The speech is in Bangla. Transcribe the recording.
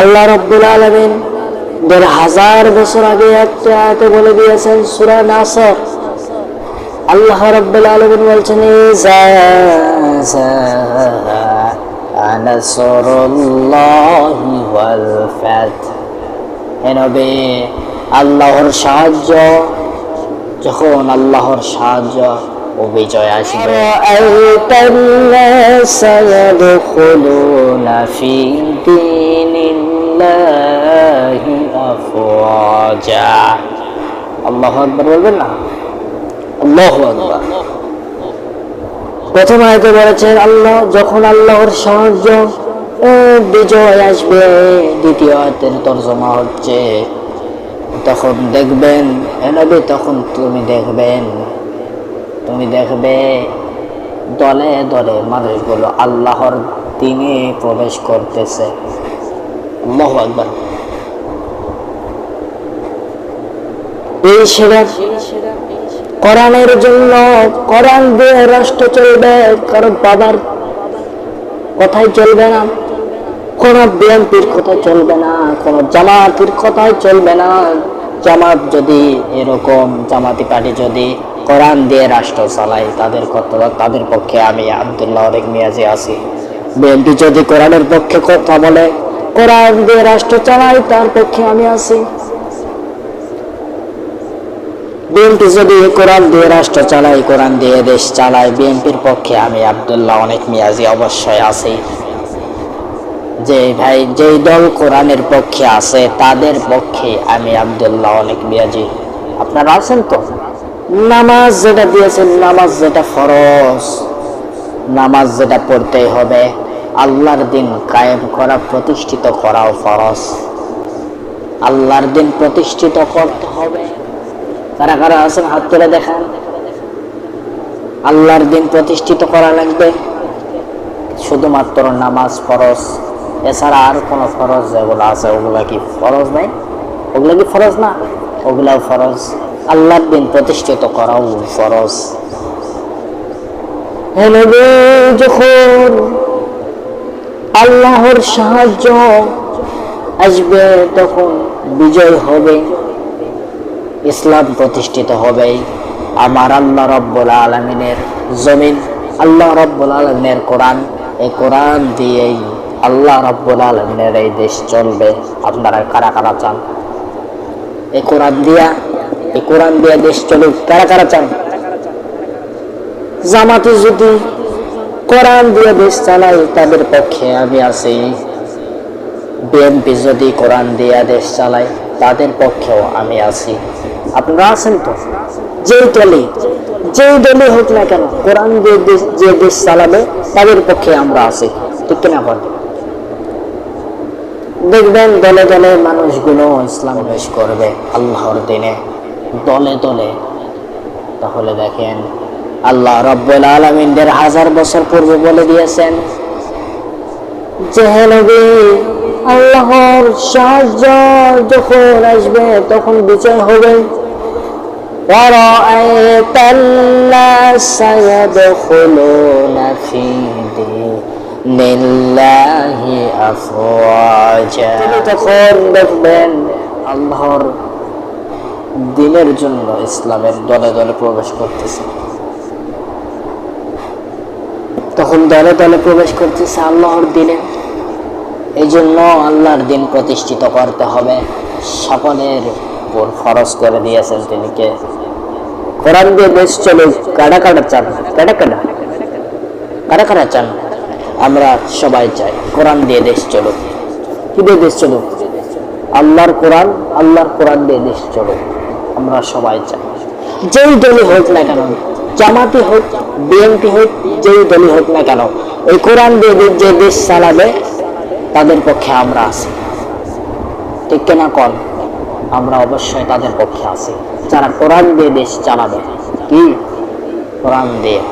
আল্লাহ রব্দুল আলমিন দেড় হাজার বছর আগে একটা আয়তে বলে দিয়েছেন, সুরা নাসর। আল্লাহ রব্দুল আলমিন বলছেন আল্লাহর সাহায্য, যখন আল্লাহর সাহায্য ও বিজয় আসবে। الله أفواجا আল্লাহ আকবর বলবেন না আল্লাহ আকবর প্রথম আয়তে বলেছেন আল্লাহ যখন আল্লাহর সাহায্য ও বিজয় আসবে দ্বিতীয় আয়তের তর্জমা হচ্ছে তখন দেখবেন এ নবী তখন তুমি দেখবেন তুমি দেখবে দলে দলে মানুষগুলো আল্লাহর দিনে প্রবেশ করতেছে আল্লাহ আকবার। এই সেরা কোরআনের জন্য কোরআন দিয়ে রাষ্ট্র চলবে কারও বাবার কথাই চলবে না, কোন বিএনপির কথা চলবে না, কোন জামাতের কথাই চলবে না। জামাত যদি এরকম, জামাতি পার্টি যদি কোরআন দিয়ে রাষ্ট্র চালায়, তাদের কথা তাদের পক্ষে আমি আবদুল্লাহ অনেক মিয়াজি আছি। বিএনপি যদি কোরআনের পক্ষে কথা বলে কোরআন দিয়ে রাষ্ট্র চালায় তার পক্ষে আমি আছি। বিএনপি যদি কোরআন দিয়ে রাষ্ট্র চালায় কোরআন দিয়ে দেশ চালায়, বিএনপির পক্ষে আমি আবদুল্লাহ, অনেক মিয়াজি অবশ্যই আছি। যে ভাই, যেই দল কোরআনের পক্ষে আছে, তাদের পক্ষে আমি আবদুল্লাহ, অনেক মিয়াজি। আপনারা আছেন তো? নামাজ যেটা দিয়েছেন, নামাজ যেটা ফরজ, নামাজ যেটা পড়তেই হবে। আল্লাহর দিন কায়েম করা, প্রতিষ্ঠিত করাও ফরজ। আল্লাহর দিন প্রতিষ্ঠিত করতে হবে। কারা কারা আছেন? হাত তুলে দেখান। আল্লাহর দিন প্রতিষ্ঠিত করা লাগবে। শুধুমাত্র নামাজ ফরজ। এছাড়া আর কোনো ফরজ যেগুলো আছে? ওগুলা কি ফরজ নাই ওগুলা কি ফরজ না? ওগুলাও ফরজ। আল্লাহর দিন প্রতিষ্ঠিত করাও ফরজ। যখন আল্লাহর সাহায্য আসবে তখন বিজয় হবে, ইসলাম প্রতিষ্ঠিত হবে। আমার আল্লাহ রব্বুল আলমিনের জমিন, আল্লাহ রব্বুল আলমিনের কোরআন, এই কোরআন দিয়েই আল্লাহ রব্বুল আলমিনের এই দেশ চলবে। আপনারা কারা কারা চান? এই কোরআন দিয়া, এই কোরআন দিয়া দেশ চলুক, কারা কারা চান? জামাতে যদি কোরআন দিয়ে দেশ চালাই, তাদের পক্ষে আমি আছি। বিএনপি যদি কোরআন দিয়া দেশ চালায়, তাদের পক্ষেও আমি আছি। আপনারা আছেন তো? যেই দলে যেই দলে হোক না কেন, কোরআন দিয়ে দেশ- যে দেশ চালাবে, তাদের পক্ষে আমরা আছি। ঠিক কিনা বলেন? দেখবেন দলে দলে মানুষগুলো ইসলাম বেশ করবে আল্লাহর দিনে। দলে দলে। তাহলে দেখেন আল্লাহ রব্বুল আলমিনদের হাজার বছর পূর্বে বলে দিয়েছেন যে হে নবী আল্লাহর সাহায্য যখন আসবে তখন বিচার হবে ورأيت الناس يدخلون في دين الله أفواجا তখন দেখবেন আল্লাহর দিনের জন্য ইসলামের দলে দলে প্রবেশ করতেছে তখন দলে দলে প্রবেশ করতেছে আল্লাহর দিনে এই জন্য আল্লাহর দিন প্রতিষ্ঠিত করতে হবে। সকলের উপর ফরজ করে দিয়েছেন তিনি কে? কোরআন দিয়ে দেশ চলে কাটা কাটা চান? কাটা কাটা কাটা কাটা চান? আমরা সবাই চাই কোরআন দিয়ে দেশ চলুক। কি দিয়ে দেশ চলুক? আল্লাহর কোরআন আল্লাহর কোরআন দিয়ে দেশ চলুক। আমরা সবাই চাই। যেই দলই হোক না কেন জামাতি হোক, বিএনপি হোক, যেই দলই হোক না কেন, এই কোরআন দেবীর যে দেশ চালাবে, তাদের পক্ষে আমরা আছি। ঠিক কেনা কল আমরা অবশ্যই তাদের পক্ষে আছি। যারা কোরআন দিয়ে দেশ চালাবে, কি? কোরআন দিয়ে।